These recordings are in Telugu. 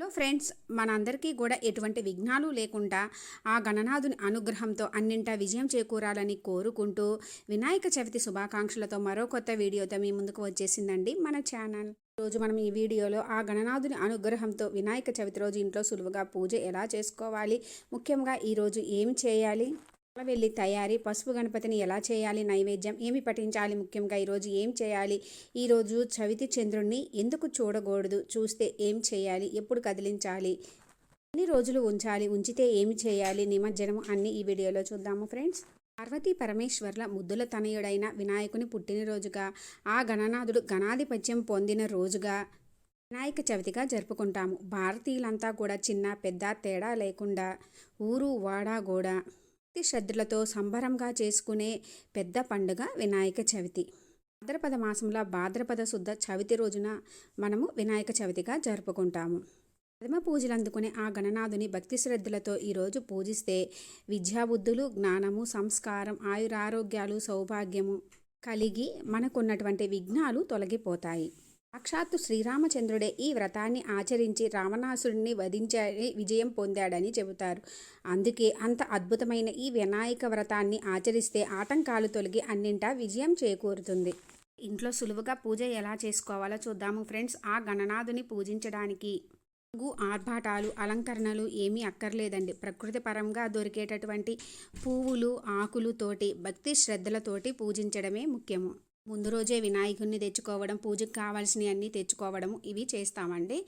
హలో ఫ్రెండ్స్ మనందరికీ కూడా ఎటువంటి విఘ్నాలు లేకుండా ఆ గణనాథుని అనుగ్రహంతో అన్నింటా విజయం చేకూరాలని కోరుకుంటూ వినాయక చవితి శుభాకాంక్షలతో మరో కొత్త వీడియోతో మీ ముందుకు వచ్చేసిందండి మన ఛానల్. రోజు మనం ఈ వీడియోలో ఆ గణనాథుని అనుగ్రహంతో వినాయక చవితి రోజు ఇంట్లో సులువుగా పూజ ఎలా చేసుకోవాలి ముఖ్యంగా ఈరోజు ఏం చేయాలి వెళ్ళి తయారీ పసుపు గణపతిని ఎలా చేయాలి నైవేద్యం ఏమి పఠించాలి ముఖ్యంగా ఈరోజు ఏం చేయాలి ఈరోజు చవితి చంద్రుణ్ణి ఎందుకు చూడకూడదు చూస్తే ఏం చేయాలి ఎప్పుడు కదిలించాలి ఎన్ని రోజులు ఉంచాలి ఉంచితే ఏమి చేయాలి నిమజ్జనం అన్ని ఈ వీడియోలో చూద్దాము ఫ్రెండ్స్. పార్వతీ పరమేశ్వర్ల ముద్దుల తనయుడైన వినాయకుని పుట్టినరోజుగా ఆ గణనాథుడు గణాధిపత్యం పొందిన రోజుగా వినాయక చవితిగా జరుపుకుంటాము. భారతీయులంతా కూడా చిన్న పెద్ద తేడా లేకుండా ఊరు వాడా కూడా భక్తి శ్రద్ధలతో సంబరంగా చేసుకునే పెద్ద పండుగ వినాయక చవితి. భాద్రపద మాసంలో భాద్రపద శుద్ధ చవితి రోజున మనము వినాయక చవితిగా జరుపుకుంటాము. ప్రథమ పూజలు అందుకునే ఆ గణనాథుని భక్తి శ్రద్ధలతో ఈరోజు పూజిస్తే విద్యాబుద్ధులు జ్ఞానము సంస్కారం ఆయురారోగ్యాలు సౌభాగ్యము కలిగి మనకున్నటువంటి విఘ్నాలు తొలగిపోతాయి. సాక్షాత్తు శ్రీరామచంద్రుడే ఈ వ్రతాన్ని ఆచరించి రావణాసుడిని వధించని విజయం పొందాడని చెబుతారు. అందుకే అంత అద్భుతమైన ఈ వినాయక వ్రతాన్ని ఆచరిస్తే ఆటంకాలు తొలగి అన్నింటా విజయం చేకూరుతుంది. ఇంట్లో సులువుగా పూజ ఎలా చేసుకోవాలో చూద్దాము ఫ్రెండ్స్. ఆ గణనాథుని పూజించడానికి ఆర్భాటాలు అలంకరణలు ఏమీ అక్కర్లేదండి. ప్రకృతి పరంగా దొరికేటటువంటి పువ్వులు ఆకులు తోటి భక్తి శ్రద్ధలతోటి పూజించడమే ముఖ్యము. ముందు రోజే వినాయకుడిని తెచ్చుకోవడం పూజకు కావాల్సినవి అన్నీ తెచ్చుకోవడం ఇవి చేస్తామండి.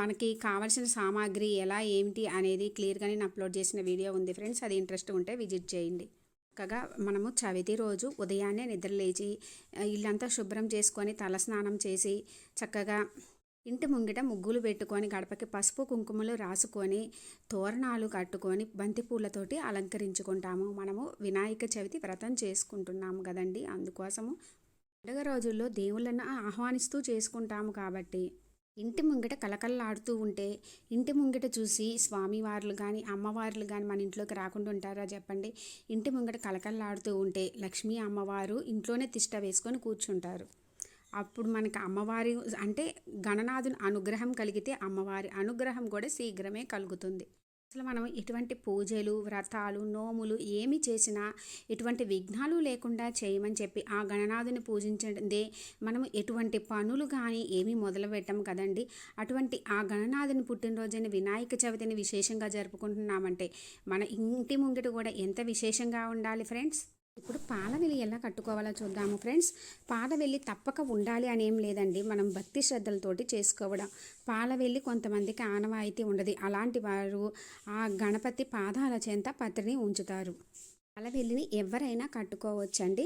మనకి కావాల్సిన సామాగ్రి ఎలా ఏమిటి అనేది క్లియర్గా నేను అప్లోడ్ చేసిన వీడియో ఉంది ఫ్రెండ్స్. అది ఇంట్రెస్ట్ ఉంటే విజిట్ చేయండి. చక్కగా మనము చవితి రోజు ఉదయాన్నే నిద్రలేచి ఇల్లంతా శుభ్రం చేసుకొని తలస్నానం చేసి చక్కగా ఇంటి ముంగిట ముగ్గులు పెట్టుకొని గడపకి పసుపు కుంకుమలు రాసుకొని తోరణాలు కట్టుకొని బంతిపూలతోటి అలంకరించుకుంటాము. మనము వినాయక చవితి వ్రతం చేసుకుంటున్నాము కదండి. అందుకోసము పండుగ రోజుల్లో దేవుళ్ళను ఆహ్వానిస్తూ చేసుకుంటాము కాబట్టి ఇంటి ముంగిట కలకల్లాడుతూ ఉంటే ఇంటి ముంగిట చూసి స్వామివార్లు కానీ అమ్మవార్లు కానీ మన ఇంట్లోకి రాకుండా ఉంటారా చెప్పండి? ఇంటి ముంగిట కలకల్లాడుతూ ఉంటే లక్ష్మీ అమ్మవారు ఇంట్లోనే తిష్ట వేసుకొని కూర్చుంటారు. అప్పుడు మనకి అమ్మవారి అంటే గణనాథుని అనుగ్రహం కలిగితే అమ్మవారి అనుగ్రహం కూడా శీఘ్రమే కలుగుతుంది. అసలు మనం ఎటువంటి పూజలు వ్రతాలు నోములు ఏమి చేసినా ఎటువంటి విఘ్నాలు లేకుండా చేయమని చెప్పి ఆ గణనాథుని పూజించదే మనం ఎటువంటి పనులు కానీ ఏమీ మొదలు పెట్టం కదండి. అటువంటి ఆ గణనాథుని పుట్టినరోజుని వినాయక చవితిని విశేషంగా జరుపుకుంటున్నామంటే మన ఇంటి ముంగిట కూడా ఎంత విశేషంగా ఉండాలి ఫ్రెండ్స్? ఇప్పుడు పాలవెల్లి ఎలా కట్టుకోవాలో చూద్దాము ఫ్రెండ్స్. పాలవెల్లి తప్పక ఉండాలి అని ఏం లేదండి. మనం భక్తి శ్రద్ధలతోటి చేసుకోవడం. పాలవెల్లి కొంతమందికి ఆనవాయితీ ఉండదు. అలాంటి వారు ఆ గణపతి పాదాల చెంత పత్రిని ఉంచుతారు. పాలవెల్లిని ఎవరైనా కట్టుకోవచ్చండి.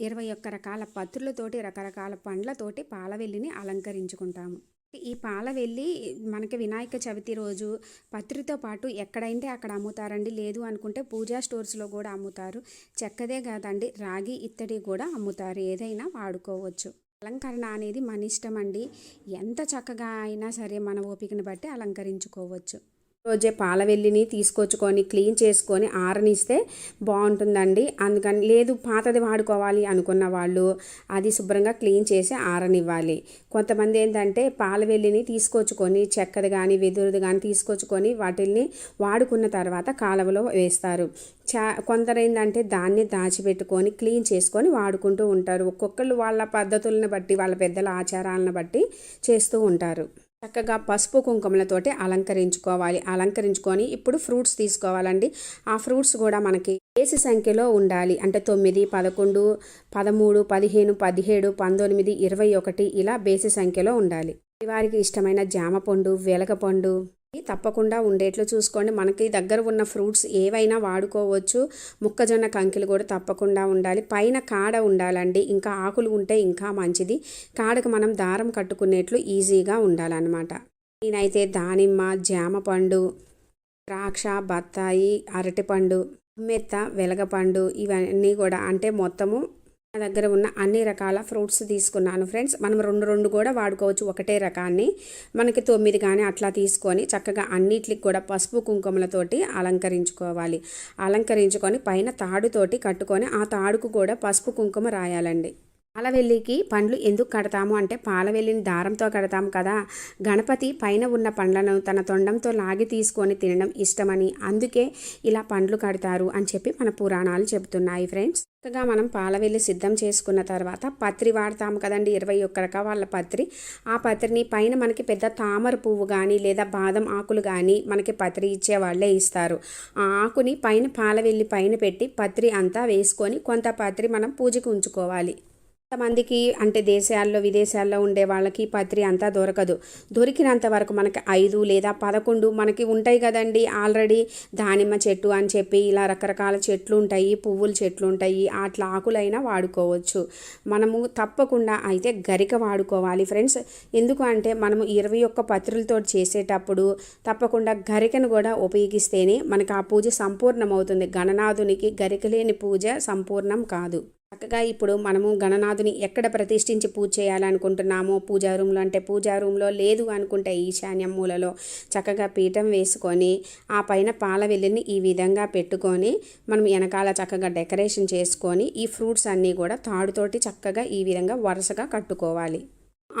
ఇరవై ఒక్క రకాల పత్రులతోటి రకరకాల పండ్లతోటి పాలవెల్లిని అలంకరించుకుంటాము. ఈ పాల వెళ్ళి మనకి వినాయక చవితి రోజు పత్రితో పాటు ఎక్కడైతే అక్కడ అమ్ముతారండి? లేదు అనుకుంటే పూజా స్టోర్స్లో కూడా అమ్ముతారు. చెక్కదే కాదండి రాగి ఇత్తడి కూడా అమ్ముతారు. ఏదైనా వాడుకోవచ్చు. అలంకరణ అనేది మన ఇష్టం అండి ఎంత చక్కగా అయినా సరే మన ఓపికను బట్టి అలంకరించుకోవచ్చు. రోజే పాలవెల్లిని తీసుకొచ్చుకొని క్లీన్ చేసుకొని ఆరనిస్తే బాగుంటుందండి. అందుకని లేదు పాతది వాడుకోవాలి అనుకున్న వాళ్ళు అది శుభ్రంగా క్లీన్ చేసి ఆరనివ్వాలి. కొంతమంది ఏంటంటే పాలవెల్లిని తీసుకొచ్చుకొని చెక్కది కానీ వెదురుది కానీ తీసుకొచ్చుకొని వాటిల్ని వాడుకున్న తర్వాత కాలువలో వేస్తారు. చా కొందరు ఏంటంటే దాన్ని దాచిపెట్టుకొని క్లీన్ చేసుకొని వాడుకుంటూ ఉంటారు. ఒక్కొక్కళ్ళు వాళ్ళ పద్ధతులను బట్టి వాళ్ళ పెద్దల ఆచారాలను బట్టి చేస్తూ ఉంటారు. చక్కగా పసుపు కుంకుమలతోటి అలంకరించుకోవాలి. అలంకరించుకొని ఇప్పుడు ఫ్రూట్స్ తీసుకోవాలండి. ఆ ఫ్రూట్స్ కూడా మనకి ఏసి సంఖ్యలో ఉండాలి. అంటే తొమ్మిది పదకొండు పదమూడు పదిహేను పదిహేడు పంతొమ్మిది ఇరవై ఒకటి ఇలా బేసి సంఖ్యలో ఉండాలి. వారికి ఇష్టమైన జామ పండు వెలగపండు తప్పకుండా ఉండేట్లు చూసుకోండి. మనకి దగ్గర ఉన్న ఫ్రూట్స్ ఏవైనా వాడుకోవచ్చు. మొక్కజొన్న కంకిలు కూడా తప్పకుండా ఉండాలి. పైన కాడ ఉండాలండి. ఇంకా ఆకులు ఉంటే ఇంకా మంచిది. కాడకు మనం దారం కట్టుకునేట్లు ఈజీగా ఉండాలన్నమాట. నేనైతే దానిమ్మ జామ పండు ద్రాక్ష బత్తాయి అరటిపండు మెత్త వెలగపండు ఇవన్నీ కూడా అంటే మొత్తము నా దగ్గర ఉన్న అన్ని రకాల ఫ్రూట్స్ తీసుకున్నాను ఫ్రెండ్స్. మనం రెండు రెండు కూడా వాడుకోవచ్చు ఒకటే రకాన్ని. మనకి తొమ్మిది కానీ అట్లా తీసుకొని చక్కగా అన్నిటికి కూడా పసుపు కుంకుమలతోటి అలంకరించుకోవాలి. అలంకరించుకొని పైన తాడుతోటి కట్టుకొని ఆ తాడుకు కూడా పసుపు కుంకుమ రాయాలండి. పాలవెల్లికి పండ్లు ఎందుకు కడతాము అంటే పాలవెల్లిని దారంతో కడతాము కదా. గణపతి పైన ఉన్న పండ్లను తన తొండంతో లాగి తీసుకొని తినడం ఇష్టమని అందుకే ఇలా పండ్లు కడతారు అని చెప్పి మన పురాణాలు చెబుతున్నాయి ఫ్రెండ్స్. చక్కగా మనం పాలవెల్లి సిద్ధం చేసుకున్న తర్వాత పత్రి వాడతాము కదండి. ఇరవై ఒక్క రకాల పత్రి. ఆ పత్రిని పైన మనకి పెద్ద తామర పువ్వు కానీ లేదా బాదం ఆకులు కానీ మనకి పత్రి ఇచ్చే వాళ్ళే ఇస్తారు. ఆ ఆకుని పైన పాలవెల్లి పైన పెట్టి పత్రి అంతా వేసుకొని కొంత పత్రి మనం పూజకు ఉంచుకోవాలి. కొంతమందికి అంటే దేశాల్లో విదేశాల్లో ఉండే వాళ్ళకి పత్రి అంతా దొరకదు. దొరికినంత వరకు మనకి ఐదు లేదా పదకొండు మనకి ఉంటాయి కదండి. ఆల్రెడీ దానిమ్మ చెట్టు అని చెప్పి ఇలా రకరకాల చెట్లు ఉంటాయి పువ్వుల చెట్లు ఉంటాయి. అట్లా ఆకులైనా వాడుకోవచ్చు. మనము తప్పకుండా అయితే గరిక వాడుకోవాలి ఫ్రెండ్స్. ఎందుకు అంటే మనము ఇరవై ఒక్క పత్రులతో చేసేటప్పుడు తప్పకుండా గరికను కూడా ఉపయోగిస్తేనే మనకు ఆ పూజ సంపూర్ణమవుతుంది. గణనాథునికి గరిక లేని పూజ సంపూర్ణం కాదు. చక్కగా ఇప్పుడు మనము గణనాథుని ఎక్కడ ప్రతిష్ఠించి పూజ చేయాలనుకుంటున్నామో పూజా రూమ్లో అంటే పూజా రూమ్లో లేదు అనుకుంటే ఈశాన్యం మూలలో చక్కగా పీఠం వేసుకొని ఆ పైన పాల వెల్లిని ఈ విధంగా పెట్టుకొని మనం వెనకాల చక్కగా డెకరేషన్ చేసుకొని ఈ ఫ్రూట్స్ అన్నీ కూడా తాడుతోటి చక్కగా ఈ విధంగా వరుసగా కట్టుకోవాలి.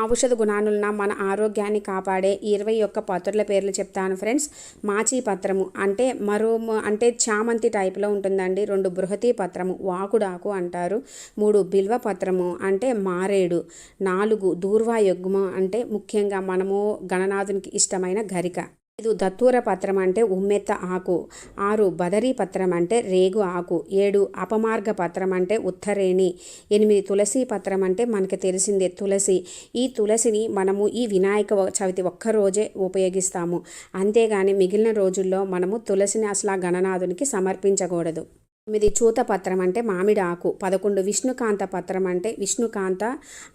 ఔషధ గుణాలున్న మన ఆరోగ్యాన్ని కాపాడే ఇరవై ఒక్క పత్రుల పేర్లు చెప్తాను ఫ్రెండ్స్. మాచీ పత్రము అంటే మరో అంటే చామంతి టైప్లో ఉంటుందండి. రెండు బృహతి పత్రము వాకుడాకు అంటారు. మూడు బిల్వ పత్రము అంటే మారేడు. నాలుగు దూర్వాయుగ్మ అంటే ముఖ్యంగా మనము గణనాథునికి ఇష్టమైన గరిక. ఐదు దత్తూర పత్రం అంటే ఉమ్మెత్త ఆకు ఆరు బదరీ పత్రం అంటే రేగు ఆకు ఏడు అపమార్గ పత్రం అంటే ఉత్తరేణి ఎనిమిది తులసి పత్రం అంటే మనకి తెలిసిందే తులసి. ఈ తులసిని మనము ఈ వినాయక చవితి ఒక్కరోజే ఉపయోగిస్తాము. అంతేగాని మిగిలిన రోజుల్లో మనము తులసిని అసలు గణనాథునికి సమర్పించకూడదు. తొమ్మిది చూత పత్రం అంటే మామిడి ఆకు పదకొండు విష్ణుకాంత పత్రం అంటే విష్ణుకాంత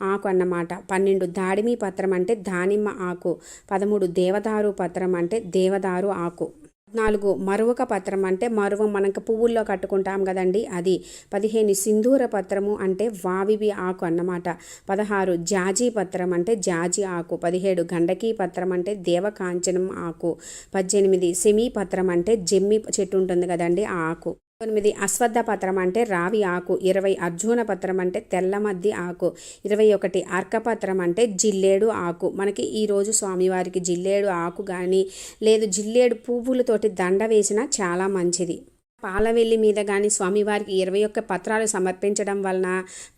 ఆకు అన్నమాట. పన్నెండు దాడిమి పత్రం అంటే దానిమ్మ ఆకు పదమూడు దేవదారు పత్రం అంటే దేవదారు ఆకు. నాలుగు మరువక పత్రం అంటే మరువ మనకు పువ్వుల్లో కట్టుకుంటాం కదండి అది. పదిహేను సింధూర పత్రము అంటే వావివి ఆకు అన్నమాట. పదహారు జాజీ పత్రం అంటే జాజి ఆకు పదిహేడు గండకీ పత్రం అంటే దేవకాంచనం ఆకు పద్దెనిమిది సెమీ పత్రం అంటే జమ్మి చెట్టు ఉంటుంది కదండి ఆ ఆకు. తొమ్మిది అశ్వద్ధ పత్రం అంటే రావి ఆకు ఇరవై అర్జున పత్రం అంటే తెల్లమద్ది ఆకు ఇరవై ఒకటి అర్కపత్రం అంటే జిల్లేడు ఆకు. మనకి ఈరోజు స్వామివారికి జిల్లేడు ఆకు కానీ లేదు జిల్లేడు పువ్వులతోటి దండ వేసినా చాలా మంచిది. పాలవెల్లి మీద కానీ స్వామివారికి ఇరవై ఒక్క పత్రాలు సమర్పించడం వలన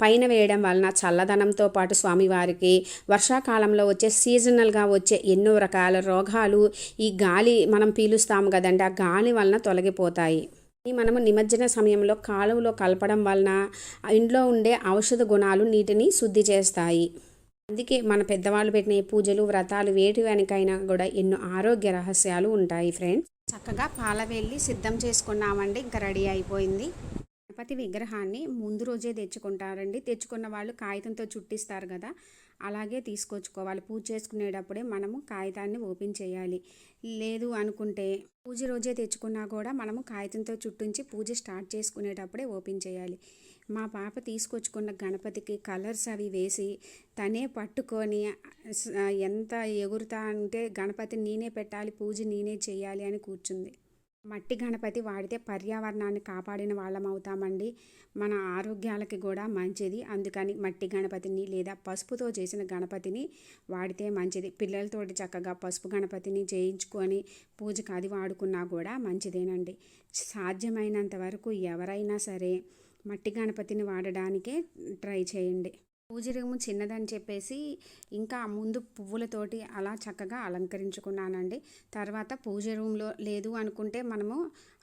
పైన వేయడం వలన చల్లదనంతో పాటు స్వామివారికి వర్షాకాలంలో వచ్చే సీజనల్గా వచ్చే ఎన్నో రకాల రోగాలు ఈ గాలి మనం పీలుస్తాము కదండి ఆ గాలి వలన తొలగిపోతాయి. మనము నిమజ్జన సమయంలో కాలువలో కలపడం వలన ఇంట్లో ఉండే ఔషధ గుణాలు నీటిని శుద్ధి చేస్తాయి. అందుకే మన పెద్దవాళ్ళు పెట్టిన పూజలు వ్రతాలు వేటి వెనకైనా కూడా ఎన్నో ఆరోగ్య రహస్యాలు ఉంటాయి ఫ్రెండ్స్. చక్కగా పాల వెళ్ళి సిద్ధం చేసుకున్నామండి. ఇంకా రెడీ అయిపోయింది. గణపతి విగ్రహాన్ని ముందు రోజే తెచ్చుకుంటారండి. తెచ్చుకున్న వాళ్ళు కాగితంతో చుట్టిస్తారు కదా. అలాగే తీసుకొచ్చుకోవాలి. పూజ చేసుకునేటప్పుడే మనము కాగితాన్ని ఓపెన్ చేయాలి. లేదు అనుకుంటే పూజ రోజే తెచ్చుకున్నా కూడా మనము కాగితంతో చుట్టించి పూజ స్టార్ట్ చేసుకునేటప్పుడే ఓపెన్ చేయాలి. మా పాప తీసుకొచ్చుకున్న గణపతికి కలర్స్ అవి వేసి తనే పట్టుకొని ఎంత ఎగురుతా అంటే గణపతి నేనే పెట్టాలి పూజ నేనే చేయాలి అని కూర్చుంది. మట్టి గణపతి వాడితే పర్యావరణాన్ని కాపాడిన వాళ్ళం అవుతామండి. మన ఆరోగ్యాలకి కూడా మంచిది. అందుకని మట్టి గణపతిని లేదా పసుపుతో చేసిన గణపతిని వాడితే మంచిది. పిల్లలతోటి చక్కగా పసుపు గణపతిని చేయించుకొని పూజకు అది వాడుకున్నా కూడా మంచిదేనండి. సాధ్యమైనంత వరకు ఎవరైనా సరే మట్టి గణపతిని వాడడానికే ట్రై చేయండి. పూజ రూము చిన్నదని చెప్పేసి ఇంకా ముందు పువ్వులతోటి అలా చక్కగా అలంకరించుకున్నానండి. తర్వాత పూజ రూమ్లో లేదు అనుకుంటే మనము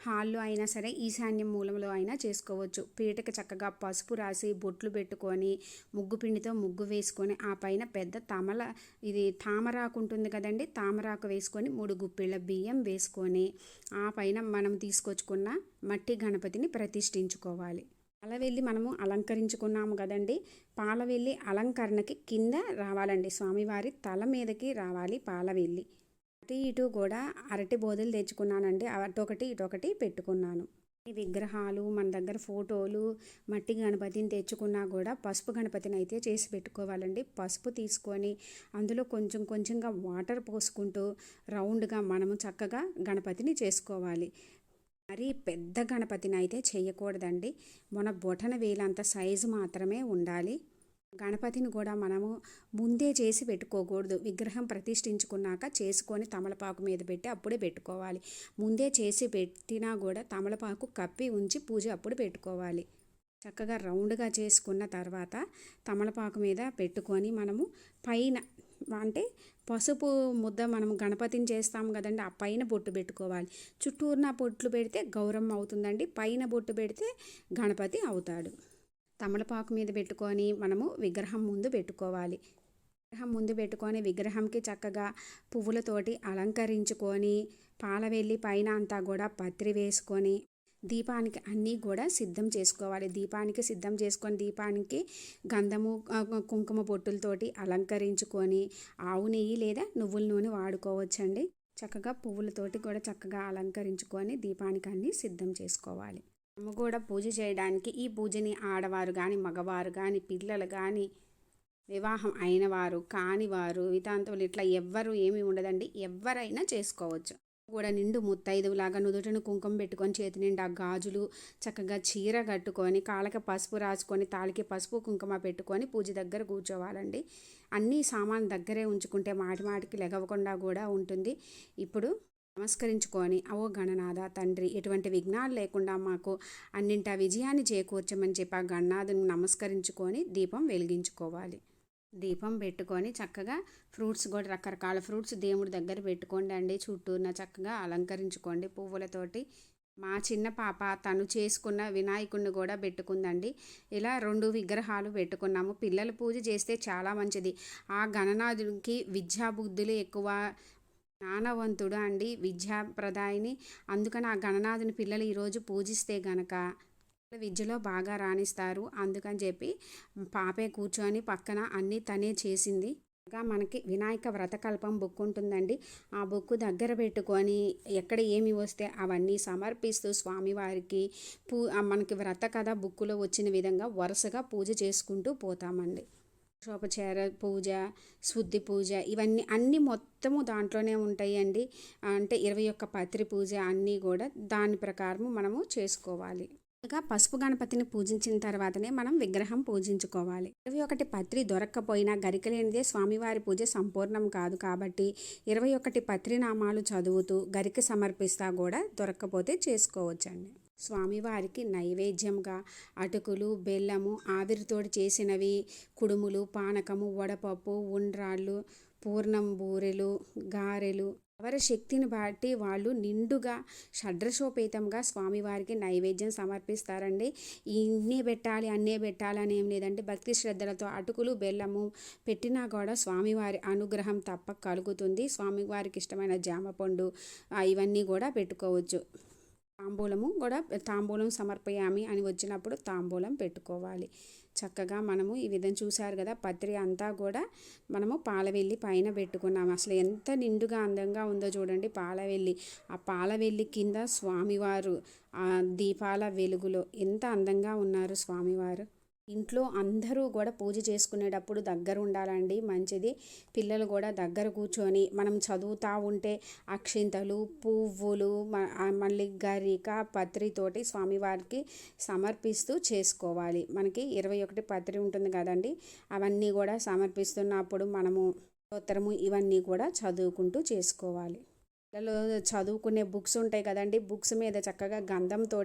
హాల్లో అయినా సరే ఈశాన్యం మూలంలో అయినా చేసుకోవచ్చు. పీటకి చక్కగా పసుపు రాసి బొట్లు పెట్టుకొని ముగ్గు పిండితో ముగ్గు వేసుకొని ఆ పైన పెద్ద తమల ఇది తామరాకు ఉంటుంది కదండి తామరాకు వేసుకొని మూడు గుప్పిళ్ళ బియ్యం వేసుకొని ఆ పైన మనం తీసుకొచ్చుకున్న మట్టి గణపతిని ప్రతిష్ఠించుకోవాలి. పాలవెల్లి మనము అలంకరించుకున్నాము కదండి. పాలవెల్లి అలంకరణకి కింద రావాలండి. స్వామివారి తల మీదకి రావాలి పాలవెల్లి అటు ఇటు కూడా అరటి బోధలు తెచ్చుకున్నానండి. అటొకటి ఇటొకటి పెట్టుకున్నాను. విగ్రహాలు మన దగ్గర ఫోటోలు మట్టి గణపతిని తెచ్చుకున్నా కూడా పసుపు గణపతిని అయితే చేసి పెట్టుకోవాలండి. పసుపు తీసుకొని అందులో కొంచెం కొంచెంగా వాటర్ పోసుకుంటూ రౌండ్గా మనము చక్కగా గణపతిని చేసుకోవాలి. మరీ పెద్ద గణపతిని అయితే చేయకూడదండి మన బొటన వేలంత సైజు మాత్రమే ఉండాలి. గణపతిని కూడా మనము ముందే చేసి పెట్టుకోకూడదు. విగ్రహం ప్రతిష్ఠించుకున్నాక చేసుకొని తమలపాకు మీద పెట్టి అప్పుడే పెట్టుకోవాలి. ముందే చేసి పెట్టినా కూడా తమలపాకు కప్పి ఉంచి పూజ అప్పుడు పెట్టుకోవాలి. చక్కగా రౌండ్గా చేసుకున్న తర్వాత తమలపాకు మీద పెట్టుకొని మనము పైన అంటే పసుపు ముద్ద మనం గణపతిని చేస్తాం కదండి ఆ పైన బొట్టు పెట్టుకోవాలి. చుట్టూరున బొట్లు పెడితే గౌరమ్మ అవుతుందండి పైన బొట్టు పెడితే గణపతి అవుతాడు. తమలపాకు మీద పెట్టుకొని మనము విగ్రహం ముందు పెట్టుకోవాలి. విగ్రహం ముందు పెట్టుకొని విగ్రహంకి చక్కగా పువ్వులతోటి అలంకరించుకొని పాలవెల్లి పైన అంతా కూడా పత్రి వేసుకొని దీపానికి అన్నీ కూడా సిద్ధం చేసుకోవాలి. దీపానికి సిద్ధం చేసుకొని దీపానికి గంధము కుంకుమ బొట్టులతోటి అలంకరించుకొని ఆవు నెయ్యి లేదా నువ్వుల నూనె వాడుకోవచ్చండి. చక్కగా పువ్వులతోటి కూడా చక్కగా అలంకరించుకొని దీపానికి అన్నీ సిద్ధం చేసుకోవాలి. అమ్మ కూడా పూజ చేయడానికి ఈ పూజని ఆడవారు కానీ మగవారు కానీ పిల్లలు కానీ వివాహం అయినవారు కానివారు వితాంతులు ఇట్లా ఎవ్వరు ఏమీ ఉండదండి. ఎవరైనా చేసుకోవచ్చు. కూడా నిండు ముత్తైదువులాగా నుదుటను కుంకుమ పెట్టుకొని చేతి నిండా గాజులు చక్కగా చీర కట్టుకొని కాళ్ళకి పసుపు రాసుకొని తాళికి పసుపు కుంకుమ పెట్టుకొని పూజ దగ్గర కూర్చోవాలండి. అన్నీ సామాన్ దగ్గరే ఉంచుకుంటే మాటి మాటికి లెగవకుండా కూడా ఉంటుంది. ఇప్పుడు నమస్కరించుకొని అవో గణనాథ తండ్రి ఎటువంటి విఘ్నాలు లేకుండా మాకు అన్నింటా విజయాన్ని చేకూర్చమని చెప్పి ఆ గణనాథుని నమస్కరించుకొని దీపం వెలిగించుకోవాలి. దీపం పెట్టుకొని చక్కగా ఫ్రూట్స్ కూడా రకరకాల ఫ్రూట్స్ దేవుడి దగ్గర పెట్టుకోండి అండి. చుట్టూన చక్కగా అలంకరించుకోండి పువ్వులతోటి. మా చిన్న పాప తను చేసుకున్న వినాయకుడిని కూడా పెట్టుకుందండి. ఇలా రెండు విగ్రహాలు పెట్టుకున్నాము. పిల్లలు పూజ చేస్తే చాలా మంచిది. ఆ గణనాథుడికి విద్యా బుద్ధులు ఎక్కువ జ్ఞానవంతుడు అండి విద్యాప్రదాయిని. అందుకని ఆ గణనాథుని పిల్లలు ఈరోజు పూజిస్తే గనక విద్యలో బాగా రాణిస్తారు. అందుకని చెప్పి పాపే కూర్చొని పక్కన అన్నీ తనే చేసింది. ఇంకా మనకి వినాయక వ్రతకల్పం బుక్ ఉంటుందండి. ఆ బుక్ దగ్గర పెట్టుకొని ఎక్కడ ఏమి వస్తే అవన్నీ సమర్పిస్తూ స్వామివారికి పూ మనకి వ్రత కథ బుక్కులో వచ్చిన విధంగా వరుసగా పూజ చేసుకుంటూ పోతామండి. షోపచార పూజ శుద్ధి పూజ ఇవన్నీ అన్నీ మొత్తము దాంట్లోనే ఉంటాయండి. అంటే ఇరవై ఒక్క పత్రి పూజ అన్నీ కూడా దాని ప్రకారం మనము చేసుకోవాలి. ముందుగా పసుపు గణపతిని పూజించిన తర్వాతనే మనం విగ్రహం పూజించుకోవాలి. ఇరవై ఒకటి పత్రి దొరక్కపోయినా గరికలేనిదే స్వామివారి పూజ సంపూర్ణం కాదు కాబట్టి ఇరవై ఒకటి పత్రినామాలు చదువుతూ గరిక సమర్పిస్తా కూడా దొరక్కపోతే చేసుకోవచ్చండి. స్వామివారికి నైవేద్యంగా అటుకులు బెల్లము ఆవిరితోటి చేసినవి కుడుములు పానకము వడపప్పు ఉండ్రాళ్ళు పూర్ణం బూరెలు గారెలు ఎవరి శక్తిని బట్టి వాళ్ళు నిండుగా షడ్రశోపేతంగా స్వామివారికి నైవేద్యం సమర్పిస్తారండి. ఇన్నే పెట్టాలి అన్నే పెట్టాలి అని ఏం లేదంటే భక్తి శ్రద్ధలతో అటుకులు బెల్లము పెట్టినా కూడా స్వామివారి అనుగ్రహం తప్ప కలుగుతుంది. స్వామివారికి ఇష్టమైన జామ పండు ఇవన్నీ కూడా పెట్టుకోవచ్చు. తాంబూలము కూడా తాంబూలం సమర్పయామి అని వచ్చినప్పుడు తాంబూలం పెట్టుకోవాలి. చక్కగా మనము ఈ విధంగా చూశారు కదా పత్రి అంతా కూడా మనము పాలవెల్లి పైన పెట్టుకున్నాము. అసలు ఎంత నిండుగా అందంగా ఉందో చూడండి పాలవెల్లి. ఆ పాలవెల్లి కింద స్వామివారు ఆ దీపాల వెలుగులో ఎంత అందంగా ఉన్నారు స్వామివారు. ఇంట్లో అందరూ కూడా పూజ చేసుకునేటప్పుడు దగ్గర ఉండాలండి మంచిది. పిల్లలు కూడా దగ్గర కూర్చొని మనం చదువుతూ ఉంటే అక్షింతలు పువ్వులు మళ్ళీ గరిక పత్రితోటి స్వామివారికి సమర్పిస్తూ చేసుకోవాలి. మనకి ఇరవై ఒకటి పత్రి ఉంటుంది కదండి అవన్నీ కూడా సమర్పిస్తున్నప్పుడు మనము స్తోత్రము ఇవన్నీ కూడా చదువుకుంటూ చేసుకోవాలి. పిల్లలు చదువుకునే బుక్స్ ఉంటాయి కదండి బుక్స్ మీద చక్కగా గంధంతో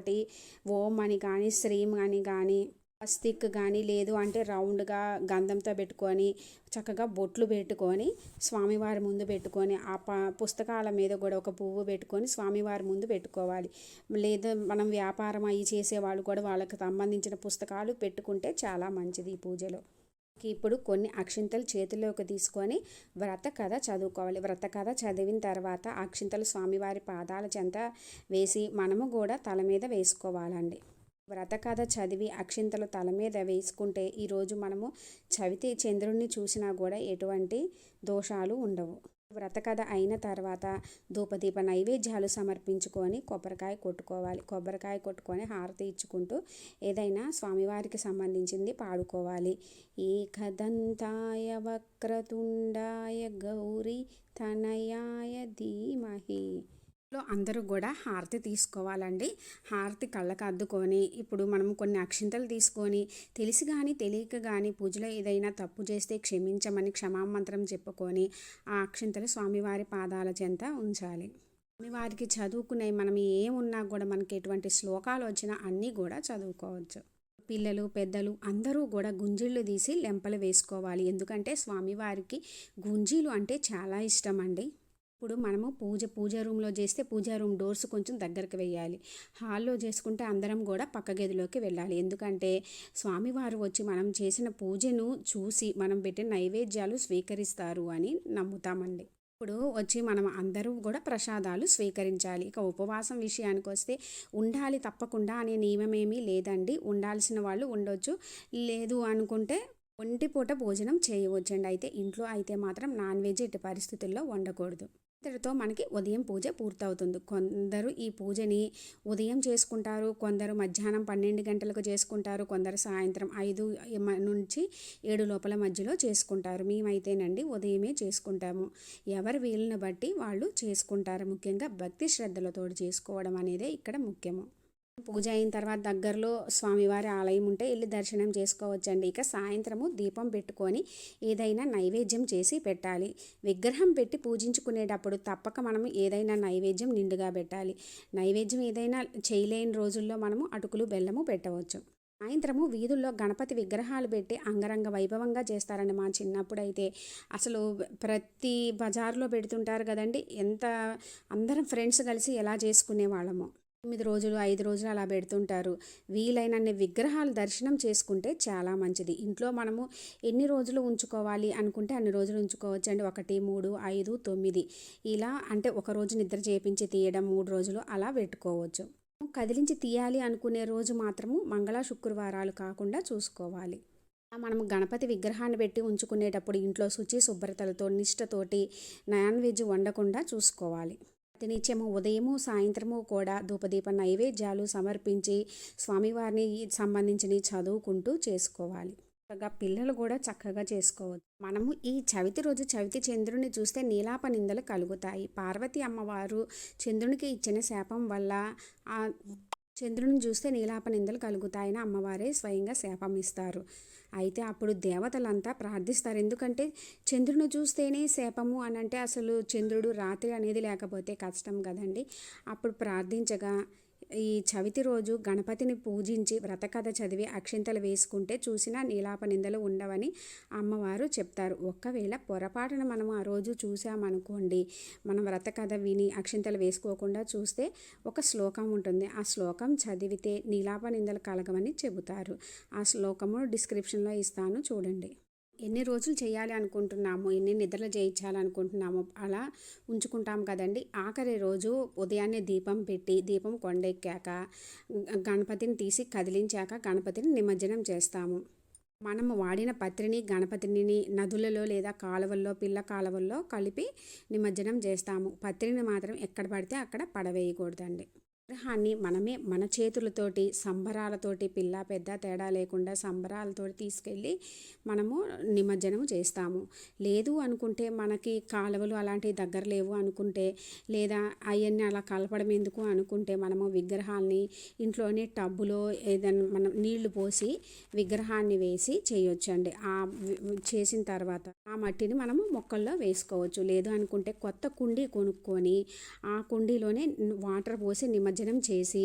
ఓం అని కానీ శ్రీం అని కానీ స్టిక్ కానీ లేదు అంటే రౌండ్గా గంధంతో పెట్టుకొని చక్కగా బొట్లు పెట్టుకొని స్వామివారి ముందు పెట్టుకొని ఆ ప పుస్తకాల మీద కూడా ఒక పువ్వు పెట్టుకొని స్వామివారి ముందు పెట్టుకోవాలి. లేదా మనం వ్యాపారం అయ్యి చేసేవాళ్ళు కూడా వాళ్ళకి సంబంధించిన పుస్తకాలు పెట్టుకుంటే చాలా మంచిది ఈ పూజలో. ఇప్పుడు కొన్ని అక్షింతలు చేతిలోకి తీసుకొని వ్రత కథ చదువుకోవాలి. వ్రత కథ చదివిన తర్వాత అక్షింతలు స్వామివారి పాదాల చెంత వేసి మనము కూడా తల మీద వేసుకోవాలండి. వ్రతకథ చదివి అక్షింతలు తల మీద వేసుకుంటే ఈరోజు మనము చవితి చంద్రుణ్ణి చూసినా కూడా ఎటువంటి దోషాలు ఉండవు. వ్రతకథ అయిన తర్వాత ధూపదీప నైవేద్యాలు సమర్పించుకొని కొబ్బరికాయ కొట్టుకోవాలి. కొబ్బరికాయ కొట్టుకొని హారతి ఇచ్చుకుంటూ ఏదైనా స్వామివారికి సంబంధించింది పాడుకోవాలి. ఏకదంతాయ వక్రతుండాయ గౌరీ తనయాయ ధీమహి. అందరూ కూడా హారతి తీసుకోవాలండి. హారతి కళ్ళకు అద్దుకొని ఇప్పుడు మనం కొన్ని అక్షింతలు తీసుకొని తెలిసి కానీ తెలియక కానీ పూజలో ఏదైనా తప్పు చేస్తే క్షమించమని క్షమామంత్రం చెప్పుకొని ఆ అక్షింతలు స్వామివారి పాదాల చెంత ఉంచాలి. స్వామివారికి చదువుకునే మనం ఏమున్నా కూడా మనకి ఎటువంటి శ్లోకాలు వచ్చినా అన్నీ కూడా చదువుకోవచ్చు. పిల్లలు పెద్దలు అందరూ కూడా గుంజీళ్ళు తీసి లెంపలు వేసుకోవాలి. ఎందుకంటే స్వామివారికి గుంజీలు అంటే చాలా ఇష్టం అండి ఇప్పుడు మనము పూజ పూజ రూమ్లో చేస్తే పూజా రూమ్ డోర్స్ కొంచెం దగ్గరకు వేయాలి. హాల్లో చేసుకుంటే అందరం కూడా పక్క గదిలోకి వెళ్ళాలి. ఎందుకంటే స్వామివారు వచ్చి మనం చేసిన పూజను చూసి మనం పెట్టిన నైవేద్యాలు స్వీకరిస్తారు అని నమ్ముతామండి. ఇప్పుడు వచ్చి మనం అందరూ కూడా ప్రసాదాలు స్వీకరించాలి. ఇక ఉపవాసం విషయానికి వస్తే ఉండాలి తప్పకుండా అనే నియమమేమీ లేదండి. ఉండాల్సిన వాళ్ళు ఉండొచ్చు. లేదు అనుకుంటే ఒంటి పూట భోజనం చేయవచ్చండి. అయితే ఇంట్లో అయితే మాత్రం నాన్ వెజ్ ఎట్టి పరిస్థితుల్లో వండకూడదు. ఇంతటితో మనకి ఉదయం పూజ పూర్తవుతుంది. కొందరు ఈ పూజని ఉదయం చేసుకుంటారు కొందరు మధ్యాహ్నం పన్నెండు గంటలకు చేసుకుంటారు కొందరు సాయంత్రం ఐదు నుంచి ఏడు లోపల మధ్యలో చేసుకుంటారు. మేమైతేనండి ఉదయమే చేసుకుంటాము. ఎవరి వీలుని బట్టి వాళ్ళు చేసుకుంటారు. ముఖ్యంగా భక్తి శ్రద్ధలతో చేసుకోవడం అనేదే ఇక్కడ ముఖ్యము. పూజ అయిన తర్వాత దగ్గరలో స్వామివారి ఆలయం ఉంటే వెళ్ళి దర్శనం చేసుకోవచ్చండి. ఇక సాయంత్రము దీపం పెట్టుకొని ఏదైనా నైవేద్యం చేసి పెట్టాలి. విగ్రహం పెట్టి పూజించుకునేటప్పుడు తప్పక మనం ఏదైనా నైవేద్యం నిండుగా పెట్టాలి. నైవేద్యం ఏదైనా చేయలేని రోజుల్లో మనము అటుకులు బెల్లము పెట్టవచ్చు. సాయంత్రము వీధుల్లో గణపతి విగ్రహాలు పెట్టి అంగరంగ వైభవంగా చేస్తారండి మా చిన్నప్పుడు అయితే అసలు ప్రతి బజార్లో పెడుతుంటారు కదండి. ఎంత అందరం ఫ్రెండ్స్ కలిసి ఎలా చేసుకునే వాళ్ళము తొమ్మిది రోజులు ఐదు రోజులు అలా పెడుతుంటారు. వీలైనన్ని విగ్రహాలు దర్శనం చేసుకుంటే చాలా మంచిది. ఇంట్లో మనము ఎన్ని రోజులు ఉంచుకోవాలి అనుకుంటే అన్ని రోజులు ఉంచుకోవచ్చు అండి ఒకటి మూడు ఐదు తొమ్మిది. ఇలా అంటే ఒక రోజు నిద్ర చేపించి తీయడం మూడు రోజులు అలా పెట్టుకోవచ్చు. కదిలించి తీయాలి అనుకునే రోజు మాత్రము మంగళ శుక్రవారాలు కాకుండా చూసుకోవాలి. మనం గణపతి విగ్రహాన్ని పెట్టి ఉంచుకునేటప్పుడు ఇంట్లో శుచి శుభ్రతలతో నిష్టతోటి నాన్ వెజ్ వండకుండా చూసుకోవాలి. ప్రతినిత్యము ఉదయము సాయంత్రము కూడా ధూపదీప నైవేద్యాలు సమర్పించి స్వామివారిని సంబంధించి చదువుకుంటూ చేసుకోవాలి. చక్కగా పిల్లలు కూడా చక్కగా చేసుకోవచ్చు. మనము ఈ చవితి రోజు చవితి చంద్రుని చూస్తే నీలాప నిందలు కలుగుతాయి. పార్వతి అమ్మవారు చంద్రునికి ఇచ్చిన శాపం వల్ల ఆ చంద్రుని చూస్తే నీలాప నిందలు కలుగుతాయని అమ్మవారే స్వయంగా శాపం ఇస్తారు. అయితే అప్పుడు దేవతలంతా ప్రార్థిస్తారు. ఎందుకంటే చంద్రుని చూస్తేనే శాపము అని అంటే అసలు చంద్రుడు రాత్రి అనేది లేకపోతే కష్టం కదండి. అప్పుడు ప్రార్థించగా ఈ చవితి రోజు గణపతిని పూజించి వ్రతకథ చదివి అక్షింతలు వేసుకుంటే చూసినా నీలాప నిందలు ఉండవని అమ్మవారు చెప్తారు. ఒక్కవేళ పొరపాటున మనం ఆ రోజు చూసామనుకోండి మనం వ్రతకథ విని అక్షింతలు వేసుకోకుండా చూస్తే ఒక శ్లోకం ఉంటుంది. ఆ శ్లోకం చదివితే నీలాప నిందలు కలగమని చెబుతారు. ఆ శ్లోకము డిస్క్రిప్షన్లో ఇస్తాను. చూడండి. ఎన్ని రోజులు చేయాలి అనుకుంటున్నాము ఎన్ని నిద్రలు చేయించాలనుకుంటున్నాము అలా ఉంచుకుంటాం కదండి. ఆఖరి రోజు ఉదయాన్నే దీపం పెట్టి దీపం కొండెక్కాక గణపతిని తీసి కదిలించాక గణపతిని నిమజ్జనం చేస్తాము. మనం వాడిన పత్రిని గణపతిని నదులలో లేదా కాలువల్లో పిల్ల కాలువల్లో కలిపి నిమజ్జనం చేస్తాము. పత్రిని మాత్రం ఎక్కడ పడితే అక్కడ పడవేయకూడదండి. విగ్రహాన్ని మనమే మన చేతులతోటి సంబరాలతోటి పిల్ల పెద్ద తేడా లేకుండా సంబరాలతోటి తీసుకెళ్ళి మనము నిమజ్జనం చేస్తాము. లేదు అనుకుంటే మనకి కాలువలు అలాంటివి దగ్గర లేవు అనుకుంటే లేదా అవన్నీ అలా కలపడం ఎందుకు అనుకుంటే మనము విగ్రహాన్ని ఇంట్లోనే టబ్బులో ఏదైనా మనం నీళ్ళు పోసి విగ్రహాన్ని వేసి చేయొచ్చండి. ఆ చేసిన తర్వాత ఆ మట్టిని మనము మొక్కల్లో వేసుకోవచ్చు. లేదు అనుకుంటే కొత్త కుండీ కొనుక్కొని ఆ కుండీలోనే వాటర్ పోసి నిమజ్జనం నిమజ్జనం చేసి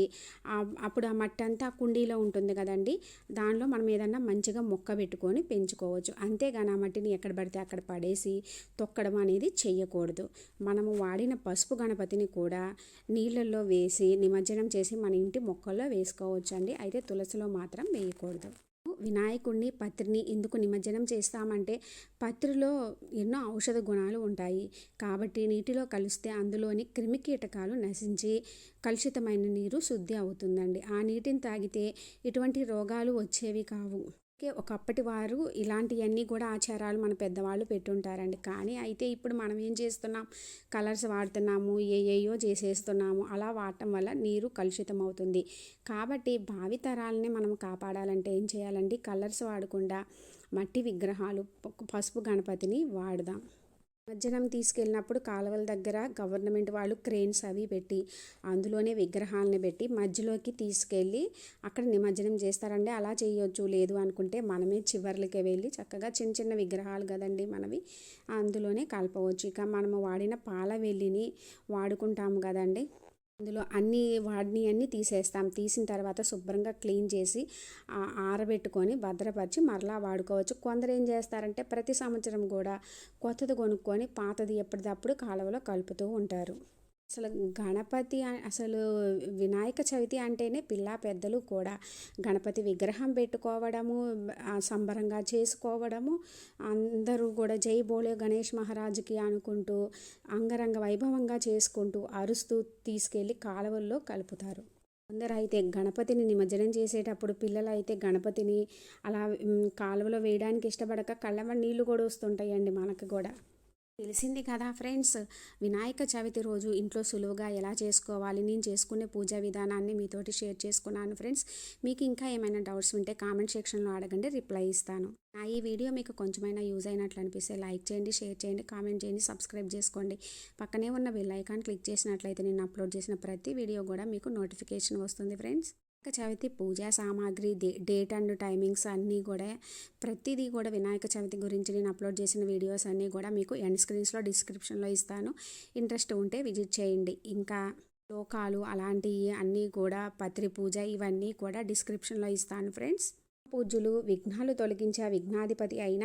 అప్పుడు ఆ మట్టి అంతా కుండీలో ఉంటుంది కదండి. దానిలో మనం ఏదన్నా మంచిగా మొక్క పెట్టుకొని పెంచుకోవచ్చు. అంతేగాని ఆ మట్టిని ఎక్కడ పడితే అక్కడ పడేసి తొక్కడం అనేది చేయకూడదు మనము వాడిన పసుపు గణపతిని కూడా నీళ్ళల్లో వేసి నిమజ్జనం చేసి మన ఇంటి మొక్కల్లో వేసుకోవచ్చు అండి అయితే తులసిలో మాత్రం వేయకూడదు. వినాయకుడిని పత్రిని ఎందుకు నిమజ్జనం చేస్తామంటే పత్రిలో ఎన్నో ఔషధ గుణాలు ఉంటాయి. కాబట్టి నీటిలో కలిస్తే అందులోని క్రిమి కీటకాలు నశించి కలుషితమైన నీరు శుద్ధి అవుతుందండి. ఆ నీటిని తాగితే ఎటువంటి రోగాలు వచ్చేవి కావు. ఒకప్పటి వారు ఇలాంటివన్నీ కూడా ఆచారాలు మన పెద్దవాళ్ళు పెట్టుంటారండి. కానీ అయితే ఇప్పుడు మనం ఏం చేస్తున్నాం? కలర్స్ వాడుతున్నాము ఏయేయో చేసేస్తున్నాము. అలా వాడటం వల్ల నీరు కలుషితం అవుతుంది. కాబట్టి భావితరాలని మనం కాపాడాలంటే ఏం చేయాలండి? కలర్స్ వాడకుండా మట్టి విగ్రహాలు పసుపు గణపతిని వాడదాం. నిమజ్జనం తీసుకెళ్ళినప్పుడు కాలువల దగ్గర గవర్నమెంట్ వాళ్ళు క్రేన్స్ అవి పెట్టి అందులోనే విగ్రహాలను పెట్టి మధ్యలోకి తీసుకెళ్ళి అక్కడ నిమజ్జనం చేస్తారండి. అలా చేయొచ్చు లేదు అనుకుంటే మనమే చివర్లకే వెళ్ళి చక్కగా చిన్న చిన్న విగ్రహాలు కదండి మనవి అందులోనే కలపవచ్చు. ఇక మనము వాడిన పాల వెల్లిని వాడుకుంటాము కదండి. అందులో అన్ని వాడిని అన్ని తీసేస్తాం. తీసిన తర్వాత శుభ్రంగా క్లీన్ చేసి ఆరబెట్టుకొని భద్రపరిచి మరలా వాడుకోవచ్చు. కొందరు ఏం చేస్తారంటే ప్రతి సంవత్సరం కూడా కొత్తది కొనుక్కొని పాతది ఎప్పటిదప్పుడు కాలువలో కలుపుతూ ఉంటారు. అసలు గణపతి అసలు వినాయక చవితి అంటేనే పిల్ల పెద్దలు కూడా. గణపతి విగ్రహం పెట్టుకోవడము సంబరంగా చేసుకోవడము అందరూ కూడా జై బోలే గణేష్ మహారాజుకి అనుకుంటూ అంగరంగ వైభవంగా చేసుకుంటూ అరుస్తూ తీసుకెళ్ళి కాలువల్లో కలుపుతారు. కొందరు అయితే గణపతిని నిమజ్జనం చేసేటప్పుడు పిల్లలు అయితే గణపతిని అలా కాలువలో వేయడానికి ఇష్టపడక కళ్ళ నీళ్ళు కూడా వస్తుంటాయండి మనకు కూడా. తెలిసింది కదా ఫ్రెండ్స్. వినాయక చవితి రోజు ఇంట్లో సులువుగా ఎలా చేసుకోవాలి? నేను చేసుకునే పూజా విధానాన్ని మీతోటి షేర్ చేసుకున్నాను ఫ్రెండ్స్. మీకు ఇంకా ఏమైనా డౌట్స్ ఉంటే కామెంట్ సెక్షన్లో అడగండి రిప్లై ఇస్తాను. నా ఈ వీడియో మీకు కొంచెమైనా యూజ్ అయినట్లు అనిపిస్తే లైక్ చేయండి షేర్ చేయండి కామెంట్ చేయండి సబ్స్క్రైబ్ చేసుకోండి. పక్కనే ఉన్న బెల్ ఐకాన్ క్లిక్ చేసినట్లయితే నేను అప్లోడ్ చేసిన ప్రతి వీడియో కూడా మీకు నోటిఫికేషన్ వస్తుంది ఫ్రెండ్స్. వినాయక చవితి పూజా సామాగ్రి డే డేట్ అండ్ టైమింగ్స్ అన్నీ కూడా ప్రతిదీ కూడా వినాయక చవితి గురించి నేను అప్లోడ్ చేసిన వీడియోస్ అన్నీ కూడా మీకు ఎండ్ స్క్రీన్స్లో డిస్క్రిప్షన్లో ఇస్తాను. ఇంట్రెస్ట్ ఉంటే విజిట్ చేయండి. ఇంకా శ్లోకాలు అలాంటివి అన్నీ కూడా పత్రి పూజ ఇవన్నీ కూడా డిస్క్రిప్షన్లో ఇస్తాను ఫ్రెండ్స్. పూజలు విఘ్నాలు తొలగించే ఆ విఘ్నాధిపతి అయిన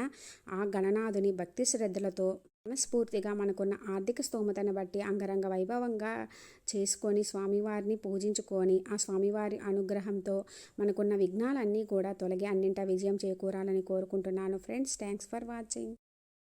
ఆ గణనాథుని భక్తి శ్రద్ధలతో మనస్ఫూర్తిగా మనకున్న ఆర్థిక స్తోమతను బట్టి అంగరంగ వైభవంగా చేసుకొని స్వామివారిని పూజించుకొని ఆ స్వామివారి అనుగ్రహంతో మనకున్న విఘ్నాలన్నీ కూడా తొలగి అన్నింటా విజయం చేకూరాలని కోరుకుంటున్నాను. Friends thanks for watching